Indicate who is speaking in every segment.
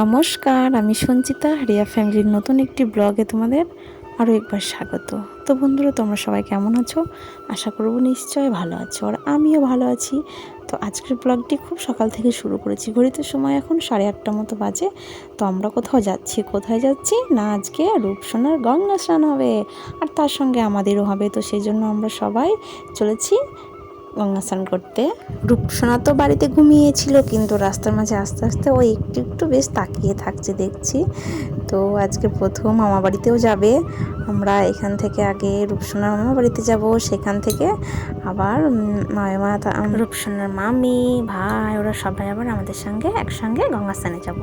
Speaker 1: নমস্কার, আমি সঞ্চিতা, রিয়া ফ্যামিলির নতুন একটি ব্লগে তোমাদের আরও একবার স্বাগত। তো বন্ধুরা, তোমরা সবাই কেমন আছো? আশা করব নিশ্চয়ই ভালো আছো। আর আমিও ভালো আছি। তো আজকের ব্লগটি খুব সকাল থেকে শুরু করেছি। ঘড়িতে সময় এখন সাড়ে আটটা মতো বাজে। তো আমরা কোথাও যাচ্ছি, কোথায় যাচ্ছি? না, আজকে রূপসোনার গঙ্গা স্নান হবে। আর তার সঙ্গে আমাদেরও হবে। তো সেই জন্য আমরা সবাই চলেছি গঙ্গা স্নান করতে। রূপসোনা তো বাড়িতে ঘুমিয়েছিল, কিন্তু রাস্তার মাঝে আস্তে আস্তে ও একটু একটু বেশ তাকিয়ে থাকছে, দেখছি। তো আজকে প্রথম মামা বাড়িতেও যাবে। আমরা এখান থেকে আগে রূপসোনার মামা বাড়িতে যাব, সেখান থেকে আবার মামা রূপসোনার মামি, ভাই, ওরা সবাই আবার আমাদের সঙ্গে একসঙ্গে গঙ্গা স্নানে যাব।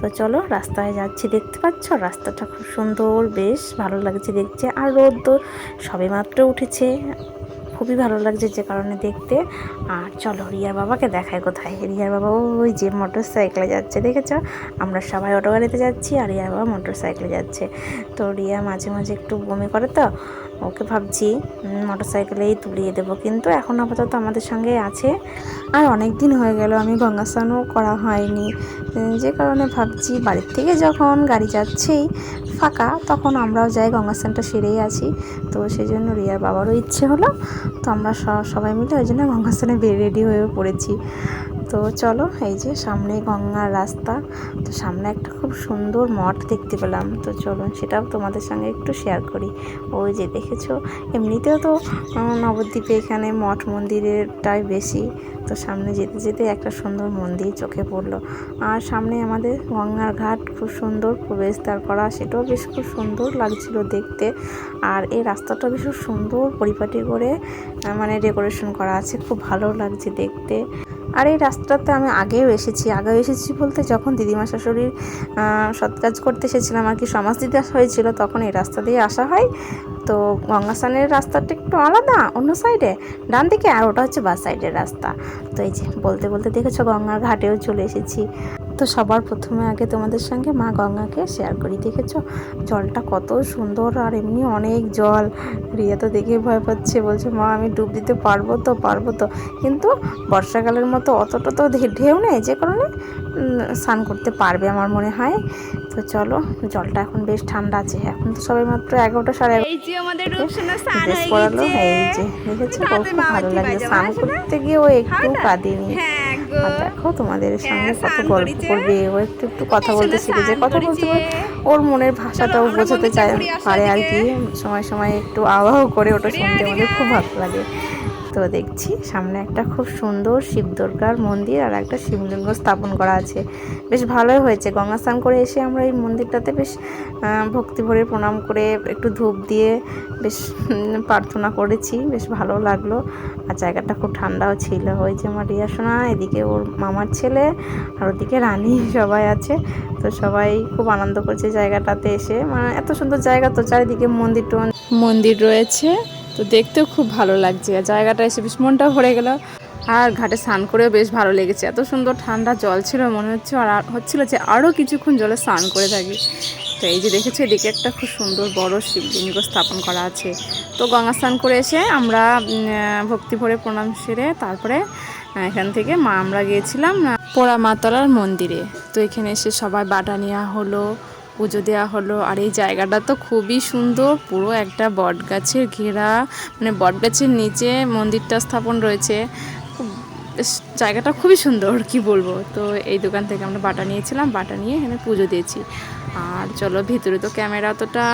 Speaker 1: তো চলো রাস্তায় যাচ্ছি, দেখতে পাচ্ছ? রাস্তাটা খুব সুন্দর, বেশ ভালো লাগছে দেখছে আর রোদ তো সবে মাত্র উঠেছে। খুবই ভালো লাগছে যে কারণে দেখতে। আর চলো, রিয়ার বাবাকে দেখায় কোথায়। রিয়ার বাবা ওই যে মোটর সাইকেলে যাচ্ছে, দেখেছ? আমরা সবাই অটো গাড়িতে যাচ্ছি আর রিয়ার বাবা মোটর সাইকেলে যাচ্ছে। তো রিয়া মাঝে মাঝে একটু বমি করে তো ওকে ভাবছি মোটর সাইকেলেই তুলিয়ে দেবো। কিন্তু এখন আপাতত আমাদের সঙ্গে আছে। আর অনেক দিন হয়ে গেল, আমি গঙ্গা স্নানও করা হয়নি। যে কারণে ভাবছি বাড়ির থেকে যখন গাড়ি যাচ্ছেই ফাঁকা, তখন আমরাও যাই গঙ্গা স্নানটা সেরেই আছি তো সেই জন্য রিয়ার বাবারও ইচ্ছে হলো, তো আমরা সবাই মিলে ওই জন্য গঙ্গা স্নানে রেডি হয়ে পড়েছি। তো চলো, এই যে সামনে গঙ্গার রাস্তা। তো সামনে একটা খুব সুন্দর মঠ দেখতে পেলাম। তো চলো, সেটাও তোমাদের সঙ্গে একটু শেয়ার করি। ওই যে দেখেছ, এমনিতেও তো নবদ্বীপে এখানে মঠ মন্দিরেরটাই বেশি। তো সামনে যেতে যেতে একটা সুন্দর মন্দির চোখে পড়ল। আর সামনে আমাদের গঙ্গার ঘাট খুব সুন্দর প্রবেশদ্বার করা, সেটাও বেশ খুব সুন্দর লাগছিল দেখতে। আর এই রাস্তাটা ভীষণ সুন্দর পরিপাটি করে মানে ডেকোরেশন করা আছে, খুব ভালো লাগছে দেখতে। আর এই রাস্তাটাতে আমি আগেও এসেছি। আগেও এসেছি বলতে যখন দিদিমা শাশুড়ির সৎকাজ সৎ কাজ করতে এসেছিলাম আর কি সমাজ দিতে হয়েছিল তখন এই রাস্তা দিয়ে আসা হয়। তো গঙ্গাস্থানের রাস্তাটা একটু আলাদা, অন্য সাইডে। ডান দিকে আর ওটা হচ্ছে বাস সাইডের রাস্তা। তো এই যে বলতে বলতে দেখেছ গঙ্গার ঘাটেও চলে এসেছি। তো সবার প্রথমে আগে তোমাদের সঙ্গে মা গঙ্গাকে শেয়ার করি দেখেছ? জলটা কত সুন্দর আর এমনি অনেক জল। রিয়া তো দেখে ভয় পাচ্ছে বলছে মা আমি ডুব দিতে পারব তো পারব তো। কিন্তু বর্ষাকালের মতো অতটা তো ঢেউ নেই যে কারণে স্নান করতে পারবে আমার মনে হয়। তো চলো জলটা এখন বেশ ঠান্ডা আছে। এখন তো সবাই মাত্র এগারোটা সাড়ে এগারোটা
Speaker 2: গেছে।
Speaker 1: এই যে দেখেছ? খুব ভালো লাগে। স্নান করতে গিয়ে ও একটু? কাঁদেনি।
Speaker 2: হ্যাঁ।
Speaker 1: আর দেখো তোমাদের সঙ্গে কত গল্প করবে ও একটু একটু কথা বলতে শিখে
Speaker 2: যে
Speaker 1: কথা বলতে পারে ওর মনের ভাষাটাও বোঝাতে চায় পারে আর কি সময় সময় একটু আবাহ করে ওটা শুনতে আমাদের খুব ভালো লাগে। তো দেখছি, সামনে একটা খুব সুন্দর শিব দুর্গার মন্দির আর একটা শিবলিঙ্গ স্থাপন করা আছে। বেশ ভালোই হয়েছে, গঙ্গা স্নান করে এসে আমরা এই মন্দিরটাতে বেশ ভক্তি ভরে প্রণাম করে একটু ধূপ দিয়ে বেশ প্রার্থনা করেছি, বেশ ভালো লাগল। আর জায়গাটা খুব ঠান্ডাও ছিল। ওই যে আমার রিয়া সোনা, এদিকে ওর মামার ছেলে আর ওদিকে রানী সবাই আছে। তো সবাই খুব আনন্দ করছে জায়গাটাতে এসে। মানে এত সুন্দর জায়গা তো চারিদিকে মন্দির মন্দির রয়েছে। তো দেখতেও খুব ভালো লাগছে। আর জায়গাটা এসে বেশ মনটা ভরে গেল। আর ঘাটে স্নান করেও বেশ ভালো লেগেছে। এত সুন্দর ঠান্ডা জল ছিল মনে হচ্ছে। আর হচ্ছিল যে আরও কিছুক্ষণ জলে স্নান করে থাকি। তো এই যে দেখেছি, এদিকে একটা খুব সুন্দর বড় শিবলিঙ্গ স্থাপন করা আছে। তো গঙ্গা স্নান করে এসে আমরা ভক্তি ভরে প্রণাম সেরে তারপরে এখান থেকে মা, আমরা গিয়েছিলাম পোড়া মাতলার মন্দিরে। তো এখানে এসে সবাই বাটা নেওয়া হলো। পুজো দেওয়া হলো। আর এই জায়গাটা তো খুবই সুন্দর, পুরো একটা বট গাছের ঘেরা। মানে বট গাছের নিচে মন্দিরটা স্থাপন রয়েছে। জায়গাটা খুবই সুন্দর, কি বলব? তো এই দোকান থেকে আমরা বাটা নিয়েছিলাম, বাটা নিয়ে এখানে পুজো দিয়েছি। আর চলো, ভিতরে তো ক্যামেরা অতটা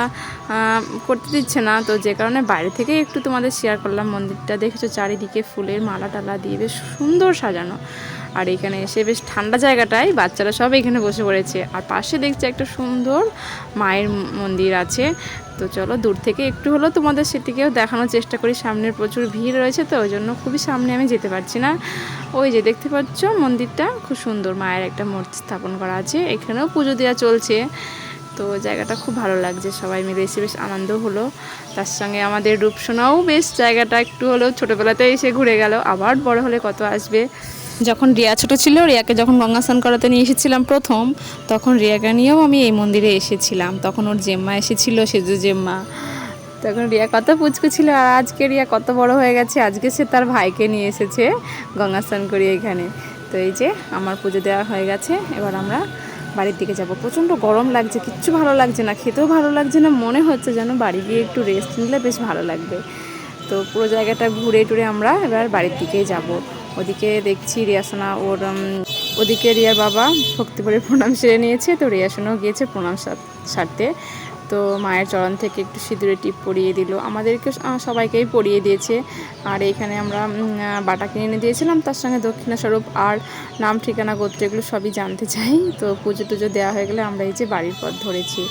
Speaker 1: করতে দিচ্ছে না। তো যে কারণে বাইরে থেকে একটু তোমাদের শেয়ার করলাম। মন্দিরটা দেখেছ, চারিদিকে ফুলের মালা টালা দিয়ে বেশ সুন্দর সাজানো। আর এখানে এসে বেশ ঠান্ডা জায়গাটায় বাচ্চারা সব এখানে বসে পড়েছে। আর পাশে দেখছে একটা সুন্দর মায়ের মন্দির আছে। তো চলো, দূর থেকে একটু হলেও তোমাদের সেটিকেও দেখানোর চেষ্টা করি। সামনের প্রচুর ভিড় রয়েছে তো ওই জন্য খুবই সামনে আমি যেতে পারছি না। ওই যে দেখতে পাচ্ছ মন্দিরটা, খুব সুন্দর মায়ের একটা মূর্তি স্থাপন করা আছে। এখানেও পুজো দেওয়া চলছে। তো জায়গাটা খুব ভালো লাগছে, সবাই মিলে এসে বেশ আনন্দ হলো। তার সঙ্গে আমাদের রূপসোনাও বেশ জায়গাটা একটু হলেও ছোটোবেলাতে এসে ঘুরে গেল। আবার বড় হলে কত আসবে? যখন রিয়া ছোট ছিল, রিয়াকে যখন গঙ্গা স্নান করাতে নিয়ে এসেছিলাম প্রথম, তখন রিয়াকে নিয়েও আমি এই মন্দিরে এসেছিলাম। তখন ওর জেম্মা এসেছিল সেজু জেম্মা। তখন রিয়া কত পুচকু ছিল, আর আজকে রিয়া কত বড় হয়ে গেছে, আজকে সে তার ভাইকে নিয়ে এসেছে গঙ্গা স্নান করিয়ে এখানে। তো এই যে আমার পুজো দেওয়া হয়ে গেছে, এবার আমরা বাড়ির দিকে যাব। প্রচণ্ড গরম লাগছে, কিচ্ছু ভালো লাগছে না, খেতেও ভালো লাগছে না, মনে হচ্ছে যেন বাড়ি গিয়ে একটু রেস্ট নিলে বেশ ভালো লাগবে। তো পুরো জায়গাটা ঘুরে টুরে আমরা এবার বাড়ির দিকেই যাব। ওদিকে দেখছি রিয়াসোনা ওর ওদিকে রিয়ার বাবা ভক্তিপুরে প্রণাম সেরে নিয়েছে। তো রিয়াসোনাও গিয়েছে প্রণাম সারতে। তো মায়ের চরণ থেকে একটু সিঁদুরে টিপ পরিয়ে দিল। আমাদেরকে সবাইকেই পরিয়ে দিয়েছে। আর এখানে আমরা বাটা কিনে এনে দিয়েছিলাম। তার সঙ্গে দক্ষিণা স্বরূপ আর নাম, ঠিকানা, গোত্র এগুলো সবই জানতে চাই। তো পুজো টুজো দেওয়া হয়ে গেলে আমরা এই যে বাড়ির পথ ধরেছি।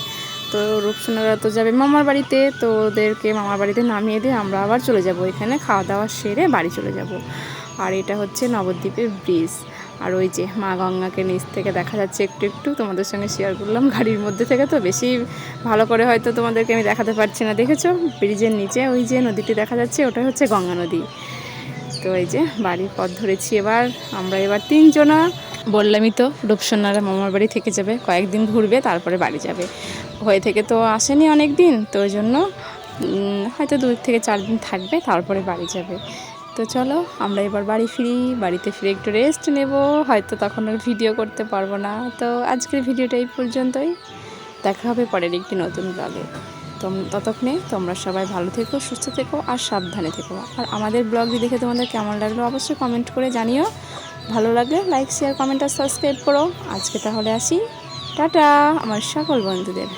Speaker 1: তো রূপসোনারা তো যাবে মামার বাড়িতে। তো ওদেরকে মামার বাড়িতে নামিয়ে দিয়ে আমরা আবার চলে যাব। এখানে খাওয়া দাওয়া সেরে বাড়ি চলে যাব। আর এটা হচ্ছে নবদ্বীপের ব্রিজ। আর ওই যে মা গঙ্গাকে নিচ থেকে দেখা যাচ্ছে একটু একটু, তোমাদের সঙ্গে শেয়ার করলাম গাড়ির মধ্যে থেকে তো, বেশি ভালো করে হয়তো তোমাদেরকে আমি দেখাতে পারছি না, দেখেছ? ব্রিজের নিচে ওই যে নদীটি দেখা যাচ্ছে ওটা হচ্ছে গঙ্গা নদী। তো এই যে বাড়ির পথ ধরেছি এবার, আমরা এবার তিনজনা, বললামই তো, রূপসন্নারা মামার বাড়ি থেকে যাবে, কয়েকদিন ঘুরবে, তারপরে বাড়ি যাবে। হয়ে থেকে তো আসেনি অনেক দিন তো ওই জন্য হয়তো দু থেকে চার দিন থাকবে, তারপরে বাড়ি যাবে। তো চলো, আমরা এবার বাড়ি ফিরি, বাড়িতে ফিরে একটু রেস্ট নেব, হয়তো তখন আর ভিডিও করতে পারব না। তো আজকের ভিডিওটা এই পর্যন্তই। দেখা হবে পরের একটি নতুন ব্লগে ততক্ষণে তোমরা সবাই ভালো থেকো, সুস্থ থেকো আর সাবধানে থেকো। আর আমাদের ব্লগটি দেখে তোমাদের কেমন লাগল অবশ্যই কমেন্ট করে জানিও। ভালো লাগলে লাইক শেয়ার কমেন্ট আর সাবস্ক্রাইব করো। আজকে তাহলে আসি। টাটা, আমার সকল বন্ধুদের।